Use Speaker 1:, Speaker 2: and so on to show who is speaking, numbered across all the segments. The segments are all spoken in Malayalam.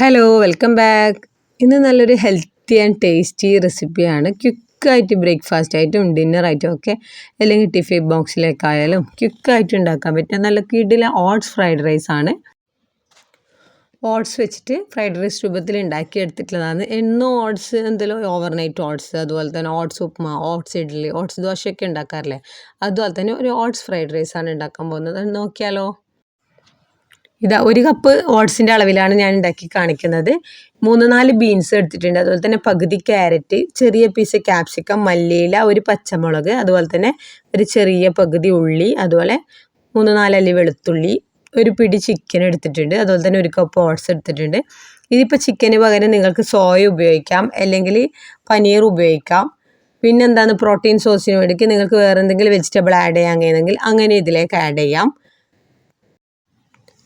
Speaker 1: ഹലോ വെൽക്കം ബാക്ക് ഇന്ന് നല്ലൊരു ഹെൽത്തി ആൻഡ് ടേസ്റ്റി റെസിപ്പിയാണ് ക്വിക്കായിട്ട് ബ്രേക്ക്ഫാസ്റ്റ് ആയിട്ടും ഡിന്നറായിട്ടും ഒക്കെ അല്ലെങ്കിൽ ടിഫിൻ ബോക്സിലേക്കായാലും ക്വിക്കായിട്ട് ഉണ്ടാക്കാൻ പറ്റുന്ന നല്ല കിടില ഓട്സ് ഫ്രൈഡ് റൈസ് ആണ്. ഓട്സ് വെച്ചിട്ട് ഫ്രൈഡ് റൈസ് രൂപത്തിൽ ഉണ്ടാക്കി എടുത്തിട്ടുള്ളതാണ് എന്നും ഓട്സ് എന്തെങ്കിലും ഓവർനൈറ്റ് ഓട്സ് അതുപോലെ തന്നെ oats upma oats idli oats ദോശയൊക്കെ ഉണ്ടാക്കാറില്ലേ? അതുപോലെ തന്നെ ഒരു ഓട്സ് ഫ്രൈഡ് റൈസ് ആണ് ഉണ്ടാക്കാൻ പോകുന്നത്. നോക്കിയാലോ? ഇതാ ഒരു കപ്പ് ഓട്സിന്റെ അളവിലാണ് ഞാൻ ഉണ്ടാക്കി കാണിക്കുന്നത്. മൂന്ന് നാല് ബീൻസ് എടുത്തിട്ടുണ്ട്. അതുപോലെ തന്നെ പകുതി ക്യാരറ്റ് ചെറിയ പീസ് ക്യാപ്സിക്കം മല്ലിയില ഒരു പച്ചമുളക് അതുപോലെ തന്നെ ഒരു ചെറിയ പകുതി ഉള്ളി അതുപോലെ മൂന്ന് നാലല്ലി വെളുത്തുള്ളി ഒരു പിടി ചിക്കൻ എടുത്തിട്ടുണ്ട്. അതുപോലെ തന്നെ ഒരു കപ്പ് ഓട്സ് എടുത്തിട്ടുണ്ട്. ഇതിപ്പോൾ ചിക്കന് പകരം നിങ്ങൾക്ക് സോയ ഉപയോഗിക്കാം അല്ലെങ്കിൽ പനീർ ഉപയോഗിക്കാം. പിന്നെന്താണ് പ്രോട്ടീൻ സോസിന് വേണ്ടിക്ക് നിങ്ങൾക്ക് വേറെ എന്തെങ്കിലും വെജിറ്റബിൾ ആഡ് ചെയ്യാൻ കഴിയുന്നെങ്കിൽ അങ്ങനെ ഇതിലേക്ക് ആഡ് ചെയ്യാം.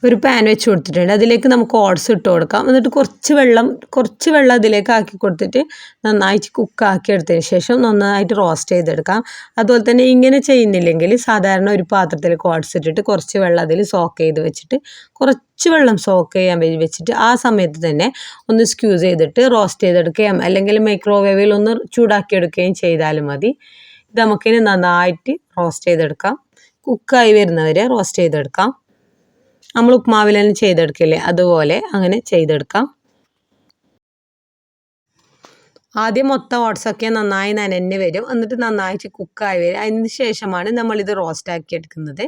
Speaker 1: ഒരു പാൻ വെച്ച് കൊടുത്തിട്ടുണ്ട്. അതിലേക്ക് നമുക്ക് ഓട്സ് ഇട്ട് കൊടുക്കാം. എന്നിട്ട് കുറച്ച് വെള്ളം കുറച്ച് വെള്ളം അതിലേക്ക് ആക്കി കൊടുത്തിട്ട് നന്നായിട്ട് കുക്കാക്കി എടുത്തതിന് ശേഷം നന്നായിട്ട് റോസ്റ്റ് ചെയ്തെടുക്കാം. അതുപോലെ തന്നെ ഇങ്ങനെ ചെയ്യുന്നില്ലെങ്കിൽ സാധാരണ ഒരു പാത്രത്തിലേക്ക് ഓട്സ് ഇട്ടിട്ട് കുറച്ച് വെള്ളം അതിൽ സോക്ക് ചെയ്ത് വെച്ചിട്ട് കുറച്ച് വെള്ളം സോക്ക് ചെയ്യാൻ വേണ്ടി വെച്ചിട്ട് ആ സമയത്ത് തന്നെ ഒന്ന് സ്ക്യൂസ് ചെയ്തിട്ട് റോസ്റ്റ് ചെയ്തെടുക്കുകയും അല്ലെങ്കിൽ മൈക്രോവേവിൽ ഒന്ന് ചൂടാക്കിയെടുക്കുകയും ചെയ്താലും മതി. ഇത് നമുക്കിനി നന്നായിട്ട് റോസ്റ്റ് ചെയ്തെടുക്കാം. കുക്കായി വരുന്നവരെ റോസ്റ്റ് ചെയ്തെടുക്കാം. നമ്മൾ ഉപ്മാവിൽ തന്നെ ചെയ്തെടുക്കില്ലേ? അതുപോലെ അങ്ങനെ ചെയ്തെടുക്കാം. ആദ്യം മൊത്തം ഓട്സൊക്കെ നന്നായി നനഞ്ഞ് വരും. എന്നിട്ട് നന്നായിട്ട് കുക്കായി വരും. അതിന് ശേഷമാണ് നമ്മളിത് റോസ്റ്റാക്കി എടുക്കുന്നത്.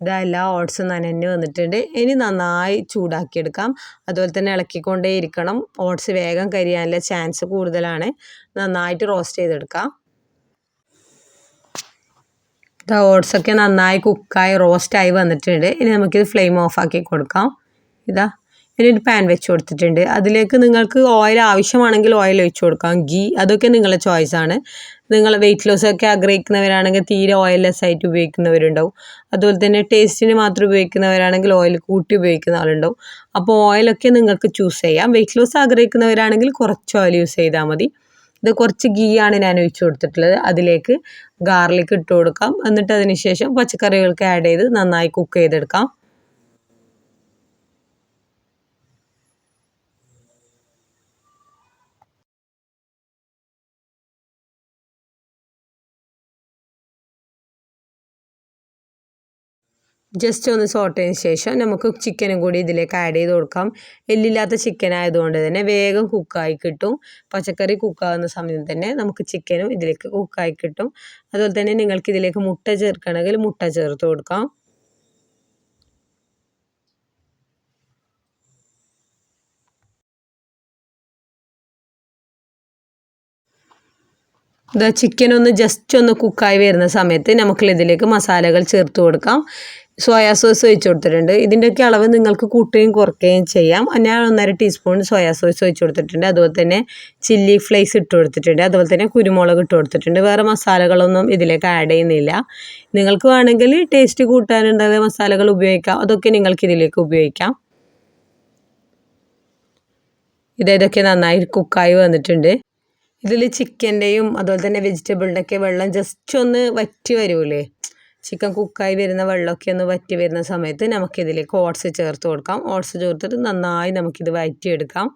Speaker 1: ഇതാ എല്ലാ ഓട്സും നനഞ്ഞ് വന്നിട്ടുണ്ട്. ഇനി നന്നായി ചൂടാക്കിയെടുക്കാം അതുപോലെ തന്നെ ഇളക്കിക്കൊണ്ടേ ഇരിക്കണം. ഓട്സ് വേഗം കരിയാനുള്ള ചാൻസ് കൂടുതലാണ്. നന്നായിട്ട് റോസ്റ്റ് ചെയ്തെടുക്കാം. ഇതാ ഓട്സൊക്കെ നന്നായി കുക്കായി റോസ്റ്റായി വന്നിട്ടുണ്ട്. ഇനി നമുക്കിത് ഫ്ലെയിം ഓഫ് ആക്കി കൊടുക്കാം. ഇതാ ഇനി ഒരു പാൻ വെച്ച് കൊടുത്തിട്ടുണ്ട്. അതിലേക്ക് നിങ്ങൾക്ക് ഓയിൽ ആവശ്യമാണെങ്കിൽ ഓയിൽ ഒഴിച്ച് കൊടുക്കാം. ഗീ അതൊക്കെ നിങ്ങളുടെ ചോയ്സാണ് നിങ്ങൾ വെയിറ്റ് ലോസ് ഒക്കെ ആഗ്രഹിക്കുന്നവരാണെങ്കിൽ തീരെ ഓയിൽ ലെസ് ആയിട്ട് ഉപയോഗിക്കുന്നവരുണ്ടാവും. അതുപോലെ തന്നെ ടേസ്റ്റിന് മാത്രം ഉപയോഗിക്കുന്നവരാണെങ്കിൽ ഓയിൽ കൂട്ടി ഉപയോഗിക്കുന്ന ആളുണ്ടാവും. അപ്പോൾ ഓയിലൊക്കെ നിങ്ങൾക്ക് ചൂസ് ചെയ്യാം. വെയിറ്റ് ലോസ് ആഗ്രഹിക്കുന്നവരാണെങ്കിൽ കുറച്ച് ഓയിൽ യൂസ് ചെയ്താൽ മതി. ഇത് കുറച്ച് ഗീ ആണ് ഞാൻ ഒഴിച്ച് കൊടുത്തിട്ടുള്ളത്. അതിലേക്ക് ഗാർലിക് ഇട്ട് കൊടുക്കാം. എന്നിട്ട് അതിന് ശേഷം പച്ചക്കറികൾക്ക് ആഡ് ചെയ്ത് നന്നായി കുക്ക് ചെയ്തെടുക്കാം. ജസ്റ്റ് ഒന്ന് സോട്ടതിന് ശേഷം നമുക്ക് ചിക്കനും കൂടി ഇതിലേക്ക് ആഡ് ചെയ്ത് കൊടുക്കാം. എല്ലില്ലാത്ത ചിക്കൻ ആയതുകൊണ്ട് തന്നെ വേഗം കുക്കായി കിട്ടും. പച്ചക്കറി കുക്കാവുന്ന സമയം തന്നെ നമുക്ക് ചിക്കനും ഇതിലേക്ക് കുക്കായി കിട്ടും. അതുപോലെ തന്നെ നിങ്ങൾക്ക് ഇതിലേക്ക് മുട്ട ചേർക്കണമെങ്കിൽ മുട്ട ചേർത്ത് കൊടുക്കാം. ഇതാ ചിക്കൻ ഒന്ന് ജസ്റ്റ് ഒന്ന് കുക്കായി വരുന്ന സമയത്ത് നമുക്കിതിലേക്ക് മസാലകൾ ചേർത്ത് കൊടുക്കാം. സോയാ സോസ് ഒഴിച്ചു കൊടുത്തിട്ടുണ്ട്. ഇതിന്റെയൊക്കെ അളവ് നിങ്ങൾക്ക് കൂട്ടുകയും കുറയ്ക്കുകയും ചെയ്യാം. ഞാൻ ഒന്നര ടീസ്പൂൺ സോയാ സോസ് ഒഴിച്ചു കൊടുത്തിട്ടുണ്ട്. അതുപോലെ തന്നെ ചില്ലി ഫ്ലേക്സ് ഇട്ട് കൊടുത്തിട്ടുണ്ട്. അതുപോലെ തന്നെ കുരുമുളക് ഇട്ട് കൊടുത്തിട്ടുണ്ട്. വേറെ മസാലകളൊന്നും ഇതിലേക്ക് ആഡ് ചെയ്യുന്നില്ല. നിങ്ങൾക്ക് വേണമെങ്കിൽ ടേസ്റ്റ് കൂട്ടാനുണ്ടായ മസാലകൾ ഉപയോഗിക്കാം. അതൊക്കെ നിങ്ങൾക്ക് ഇതിലേക്ക് ഉപയോഗിക്കാം. ഇതേതൊക്കെ നന്നായി കുക്കായി വന്നിട്ടുണ്ട്. ഇതിൽ ചിക്കന്റെയും അതുപോലെ തന്നെ വെജിറ്റബിളിന്റെയൊക്കെ വെള്ളം ജസ്റ്റ് ഒന്ന് വറ്റി വരൂലേ? ചിക്കൻ കുക്കായി വരുന്ന വെള്ളമൊക്കെ ഒന്ന് വറ്റി വരുന്ന സമയത്ത് നമുക്കിതിലേക്ക് ഓട്സ് ചേർത്ത് കൊടുക്കാം. ഓട്സ് ചേർത്തിട്ട് നന്നായി നമുക്കിത് വറ്റിയെടുക്കാം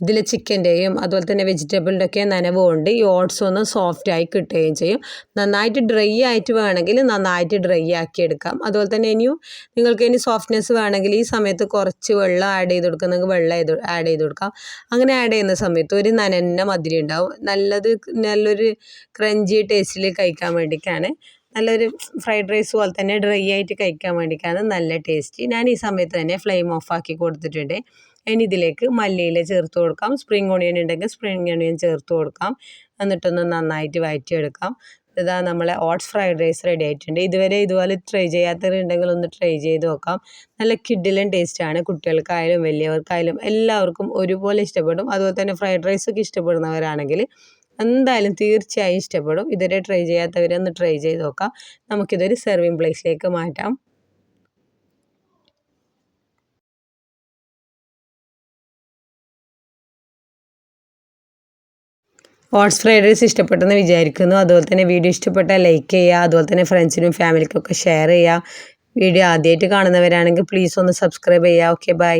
Speaker 1: ഇതിൽ ചിക്കന്റെയും അതുപോലെ തന്നെ വെജിറ്റബിളിന്റെ ഒക്കെ നനവുകൊണ്ട് ഈ ഓട്സ് ഒന്ന് സോഫ്റ്റ് ആയി കിട്ടുകയും ചെയ്യും. നന്നായിട്ട് ഡ്രൈ ആയിട്ട് വേണമെങ്കിൽ നന്നായിട്ട് ഡ്രൈ ആക്കി എടുക്കാം. അതുപോലെ തന്നെ ഇനിയും നിങ്ങൾക്ക് ഇനി സോഫ്റ്റ്നെസ് വേണമെങ്കിൽ ഈ സമയത്ത് കുറച്ച് വെള്ളം ആഡ് ചെയ്ത് കൊടുക്കാം. നിങ്ങൾക്ക് വെള്ളം ആഡ് ചെയ്ത് കൊടുക്കാം. അങ്ങനെ ആഡ് ചെയ്യുന്ന സമയത്ത് ഒരു നനന്ന മധുരം ഉണ്ടാവും. നല്ലത് നല്ലൊരു ക്രഞ്ചി ടേസ്റ്റിൽ കഴിക്കാൻ വേണ്ടിയിട്ടാണ്. നല്ലൊരു ഫ്രൈഡ് റൈസ് പോലെ തന്നെ ഡ്രൈ ആയിട്ട് കഴിക്കാൻ വേണ്ടിയിട്ടാണ് നല്ല ടേസ്റ്റ് ഞാൻ ഈ സമയത്ത് തന്നെ ഫ്ലെയിം ഓഫ് ആക്കി കൊടുത്തിട്ടുണ്ട്. ഇനി ഇതിലേക്ക് മല്ലിയില ചേർത്ത് കൊടുക്കാം. സ്പ്രിംഗ് ഓണിയൻ ഉണ്ടെങ്കിൽ സ്പ്രിംഗ് ഓണിയൻ ചേർത്ത് കൊടുക്കാം. എന്നിട്ടൊന്ന് നന്നായിട്ട് വഴറ്റിയെടുക്കാം ഇതാ നമ്മളെ ഓട്സ് ഫ്രൈഡ് റൈസ് റെഡി ആയിട്ടുണ്ട്. ഇതുവരെ ഇതുപോലെ ട്രൈ ചെയ്യാത്തവരുണ്ടെങ്കിൽ ഒന്ന് ട്രൈ ചെയ്ത് നോക്കാം. നല്ല കിഡിലും ടേസ്റ്റാണ് കുട്ടികൾക്കായാലും വലിയവർക്കായാലും എല്ലാവർക്കും ഒരുപോലെ ഇഷ്ടപ്പെടും. അതുപോലെ തന്നെ ഫ്രൈഡ് റൈസ് ഒക്കെ ഇഷ്ടപ്പെടുന്നവരാണെങ്കിൽ എന്തായാലും തീർച്ചയായും ഇഷ്ടപ്പെടും. ഇതുവരെ ട്രൈ ചെയ്യാത്തവരൊന്ന് ട്രൈ ചെയ്ത് നോക്കാം. നമുക്കിതൊരു സെർവിങ് പ്ലേസിലേക്ക് മാറ്റാം. ഓട്സ് ഫ്രൈഡ് റൈസ് ഇഷ്ടപ്പെട്ടെന്ന് വിചാരിക്കുന്നു. അതുപോലെ തന്നെ വീഡിയോ ഇഷ്ടപ്പെട്ടാൽ ലൈക്ക് ചെയ്യുക. അതുപോലെ തന്നെ ഫ്രണ്ട്സിനും ഫാമിലിക്കൊക്കെ ഷെയർ ചെയ്യുക. വീഡിയോ ആദ്യമായിട്ട് കാണുന്നവരാണെങ്കിൽ പ്ലീസ് ഒന്ന് സബ്സ്ക്രൈബ് ചെയ്യുക. Okay bye